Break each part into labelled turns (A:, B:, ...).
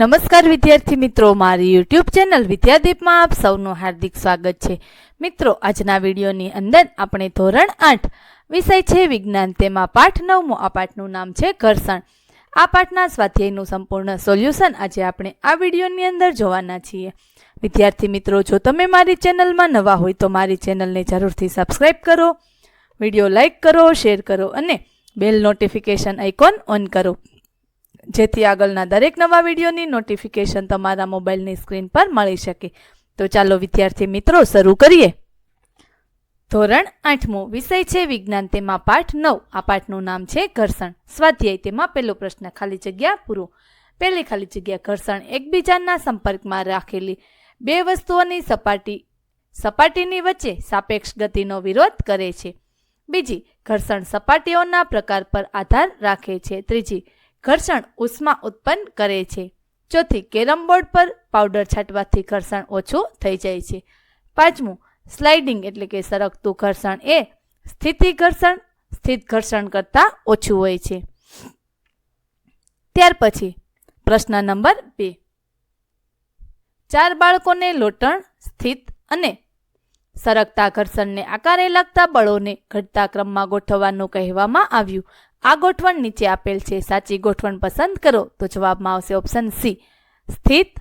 A: નમસ્કાર વિદ્યાર્થી મિત્રો, મારી યુટ્યુબ ચેનલ વિદ્યાદીપમાં આપ સૌનું હાર્દિક સ્વાગત છે. મિત્રો, આજના વિડીયોની અંદર આપણે ધોરણ આઠ વિષય છે વિજ્ઞાન. તેમાં પાઠ નવમો, આ પાઠનું નામ છે ઘર્ષણ. આ પાઠના સ્વાધ્યાયનું સંપૂર્ણ સોલ્યુશન આજે આપણે આ વિડીયોની અંદર જોવાના છીએ. વિદ્યાર્થી મિત્રો, જો તમે મારી ચેનલમાં નવા હોય તો મારી ચેનલને જરૂરથી સબસ્ક્રાઈબ કરો, વીડિયો લાઇક કરો, શેર કરો અને બેલ નોટિફિકેશન આઇકોન ઓન કરો. જેથી આગળના દરેક નવા વિડીયોની નોટિફિકેશન તમારા મોબાઈલની સ્ક્રીન પર મળી શકે. તો ચાલો વિદ્યાર્થી મિત્રો, શરૂ કરીએ. ધોરણ આઠમું, વિષય છે વિજ્ઞાન, તેમાં પાઠ નવ. આ પાઠનું નામ છે ઘર્ષણ. સ્વાધ્યાય, તેમાં પહેલો પ્રશ્ન, ખાલી જગ્યા પૂરો. પહેલી ખાલી જગ્યા, ઘર્ષણ, એકબીજાના સંપર્કમાં રાખેલી બે વસ્તુઓની સપાટી, સપાટીની વચ્ચે સાપેક્ષ ગતિનો વિરોધ કરે છે. બીજી, ઘર્ષણ સપાટીઓના પ્રકાર પર આધાર રાખે છે. ત્રીજી ઘર્ષણ ઉષ્મા ઉત્પન્ન કરે છે. ચોથી, કેરમ બોર્ડ પર પાવડર છાંટવાથી ઘર્ષણ ઓછું થઈ જાય છે. પાંચમું, સ્લાઇડિંગ એટલે કે સરકતું ઘર્ષણ એ સ્થિતિ ઘર્ષણ, સ્થિત ઘર્ષણ કરતાં ઓછું હોય છે. ત્યાર પછી, પ્રશ્ન નંબર બે. ચાર બાળકોને લોટણ, સ્થિત અને સરકતા ઘર્ષણને આકારે લાગતા બળોને ઘટતા ક્રમમાં ગોઠવવાનું કહેવામાં આવ્યું. આ ગોઠવણ નીચે આપેલ છે. સાચી ગોઠવણ પસંદ કરો તો જવાબમાં આવશે ઓપ્શન સી. સ્થિત,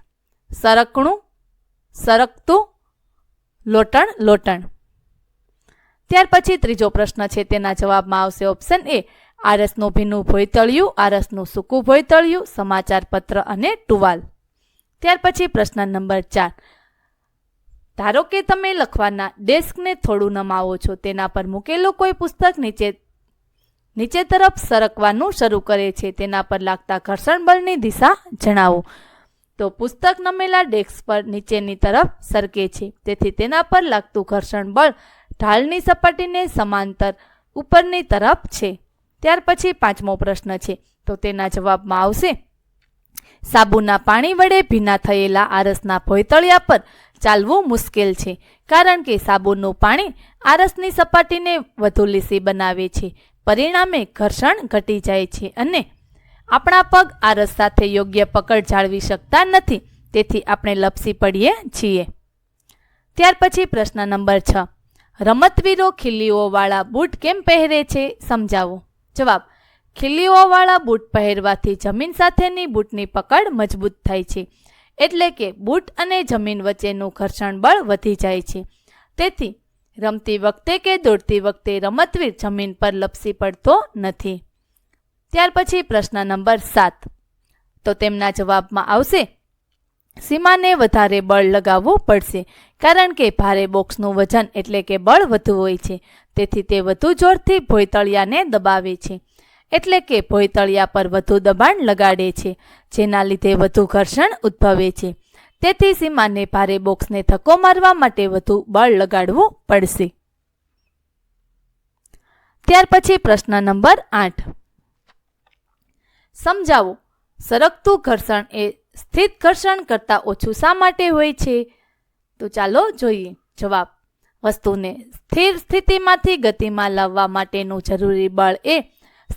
A: સરકણું, સરકતું, લોટણ લોટણ. ત્યાર પછી ત્રીજો પ્રશ્ન છે. તેના જવાબમાં આવશે ઓપ્શન એ. આરસનું ભીનું ભોયતળિયું આરસનું સૂકું ભોયતળિયું સમાચાર પત્ર અને ટુવાલ. ત્યાર પછી પ્રશ્ન નંબર ચાર. ધારો કે તમે લખવાના ડેસ્કને થોડું નમાવો છો, તેના પર મૂકેલું કોઈ પુસ્તક નીચે નીચે તરફ સરકવાનું શરૂ કરે છે, તેના પર લાગતા ઘર્ષણ બળની દિશા જણાવો. તો પુસ્તક નમેલા ડેસ્ક પર નીચેની તરફ સરકે છે, તેથી તેના પર લાગતું ઘર્ષણ બળ ઢાલની સપાટીને સમાંતર ઉપરની તરફ છે. ત્યાર પછી પાંચમો પ્રશ્ન છે, તો તેના જવાબમાં આવશે. સાબુના પાણી વડે ભીના થયેલા આરસના ભોયતળિયા પર ચાલવું મુશ્કેલ છે, કારણ કે સાબુનું પાણી આરસની સપાટીને વધુ લીસી બનાવે છે. પરિણામે ઘર્ષણ ઘટી જાય છે અને આપણા પગ આરસ સાથે યોગ્ય પકડ જાળવી શકતા નથી, તેથી આપણે લપસી પડીએ છીએ. ત્યાર પછી પ્રશ્ન નંબર છ. રમતવીરો ખીલીઓવાળા બૂટ કેમ પહેરે છે? સમજાવો. જવાબ. ખીલીઓવાળા બૂટ પહેરવાથી જમીન સાથેની બૂટની પકડ મજબૂત થાય છે. એટલે કે બૂટ અને જમીન વચ્ચેનું ઘર્ષણ બળ વધી જાય છે. તેથી, રમતી વખતે કે દોડતી વખતે રમતવીર જમીન પર લપસી પડતો નથી. ત્યાર પછી પ્રશ્ન નંબર સાત. તો તેમના જવાબમાં આવશે, સીમાને વધારે બળ લગાવવું પડશે, કારણ કે ભારે બોક્સનું વજન એટલે કે બળ વધુ હોય છે. તેથી તે વધુ જોરથી ભોયતળિયાને દબાવે છે. એટલે કે ભોયતળિયા પર વધુ દબાણ લગાડે છે, જેના લીધે વધુ ઘર્ષણ ઉદ્ભવે છે. તેથી સીમાને ભારે બોક્સને ધક્કો મારવા માટે વધુ બળ લગાડવું પડશે. ત્યાર પછી પ્રશ્ન નંબર આઠ. સમજાવો, સરકતું ઘર્ષણ એ સ્થિત ઘર્ષણ કરતાં ઓછું શા માટે હોય છે? તો ચાલો જોઈએ. જવાબ, વસ્તુને સ્થિર સ્થિતિમાંથી ગતિમાં લાવવા માટેનું જરૂરી બળ એ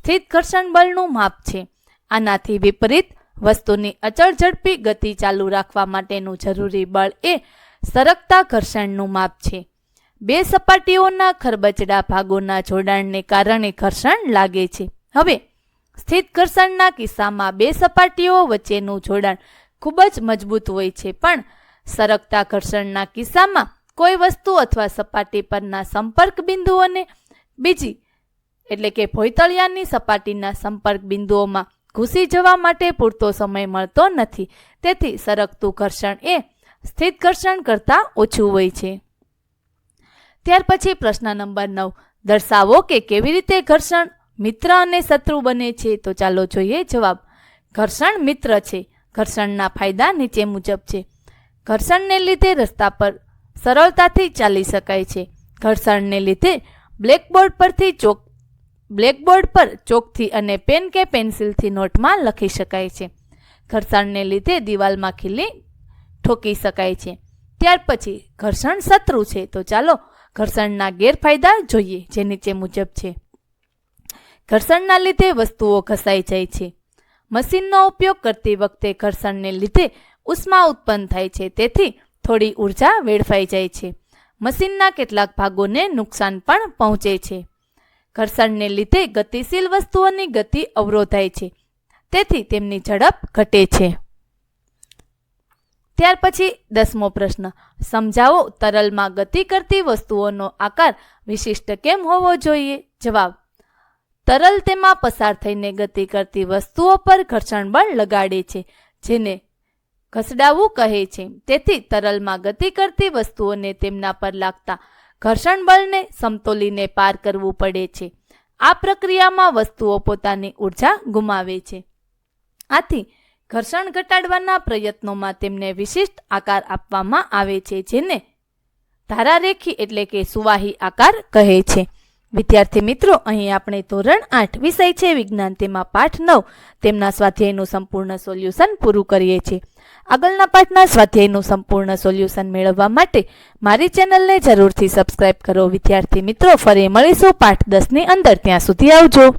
A: સ્થિત ઘર્ષણ બળનું માપ છે. આનાથી વિપરીત, વસ્તુની અચળ ઝડપી ગતિ ચાલુ રાખવા માટેનું જરૂરી બળ એ સરકતા ઘર્ષણનું માપ છે. બે સપાટીઓના ખરબચડા ભાગોના જોડાણને કારણે ઘર્ષણ લાગે છે. હવે, સ્થિત ઘર્ષણના કિસ્સામાં બે સપાટીઓ વચ્ચેનું જોડાણ ખૂબ જ મજબૂત હોય છે, પણ સરકતા ઘર્ષણના કિસ્સામાં કોઈ વસ્તુ અથવા સપાટી પરના સંપર્ક બિંદુઓને બીજી એટલે કે ભોયતળિયાની સપાટીના સંપર્ક બિંદુઓમાં ઘૂસી જવા માટે પૂરતો સમય મળતો નથી. તેથી સરકતું ઘર્ષણ એ સ્થિત ઘર્ષણ કરતાં ઓછું હોય છે. ત્યાર પછી પ્રશ્ન નંબર નવ. દર્શાવો કે કેવી રીતે ઘર્ષણ મિત્ર અને શત્રુ બને છે? તો ચાલો જોઈએ જવાબ. ઘર્ષણ મિત્ર છે. ઘર્ષણના ફાયદા નીચે મુજબ છે. ઘર્ષણને લીધે રસ્તા પર સરળતાથી ચાલી શકાય છે. ઘર્ષણને લીધે બ્લેકબોર્ડ પરથી ચોક બ્લેકબોર્ડ પર ચોકથી અને પેન કે પેન્સિલથી નોટમાં લખી શકાય છે. ઘર્ષણને લીધે દિવાલમાં ખીલી ઠોકી શકાય છે. ત્યાર પછી ઘર્ષણ શત્રુ છે. તો ચાલો ઘર્ષણના ગેરફાયદા જોઈએ, જે નીચે મુજબ છે. ઘર્ષણના લીધે વસ્તુઓ ઘસાઈ જાય છે. મશીનનો ઉપયોગ કરતી વખતે ઘર્ષણને લીધે ઉષ્મા ઉત્પન્ન થાય છે. તેથી થોડી ઊર્જા વેડફાઈ જાય છે. મશીનના કેટલાક ભાગોને નુકસાન પણ પહોંચે છે. ઘર્ષણને લીધે ગતિશીલ વસ્તુઓની ગતિ અવરોધાય છે. તેથી તેમની ઝડપ ઘટે છે. ત્યાર પછી દસમો પ્રશ્ન. સમજાવો તરલમાં ગતિ કરતી વસ્તુઓનો આકાર વિશિષ્ટ કેમ હોવો જોઈએ? જવાબ. તરલ તેમાં પસાર થઈને ગતિ કરતી વસ્તુઓ પર ઘર્ષણ બળ લગાડે છે, જેને ઘસડાવું કહે છે. તેથી તરલમાં ગતિ કરતી વસ્તુઓને તેમના પર લાગતા ઘર્ષણ બળને સમતોલીને પાર કરવું પડે છે. આ પ્રક્રિયામાં વસ્તુઓ પોતાની ઊર્જા ગુમાવે છે. આથી ઘર્ષણ ઘટાડવાના પ્રયત્નોમાં તેમને વિશિષ્ટ આકાર આપવામાં આવે છે, જેને ધારારેખી એટલે કે સુવાહી આકાર કહે છે. વિદ્યાર્થી મિત્રો, અહીં આપણે ધોરણ આઠ વિષય છે, વિજ્ઞાન તેમાં પાઠ નવ. તેમના સ્વાધ્યાયનું સંપૂર્ણ સોલ્યુશન પૂરું કરીએ છીએ. આગળના પાઠના સ્વાધ્યાયનું સંપૂર્ણ સોલ્યુશન મેળવવા માટે મારી ચેનલને જરૂરથી સબસ્ક્રાઇબ કરો. વિદ્યાર્થી મિત્રો, ફરી મળીશું પાઠ દસની અંદર. ત્યાં સુધી આવજો.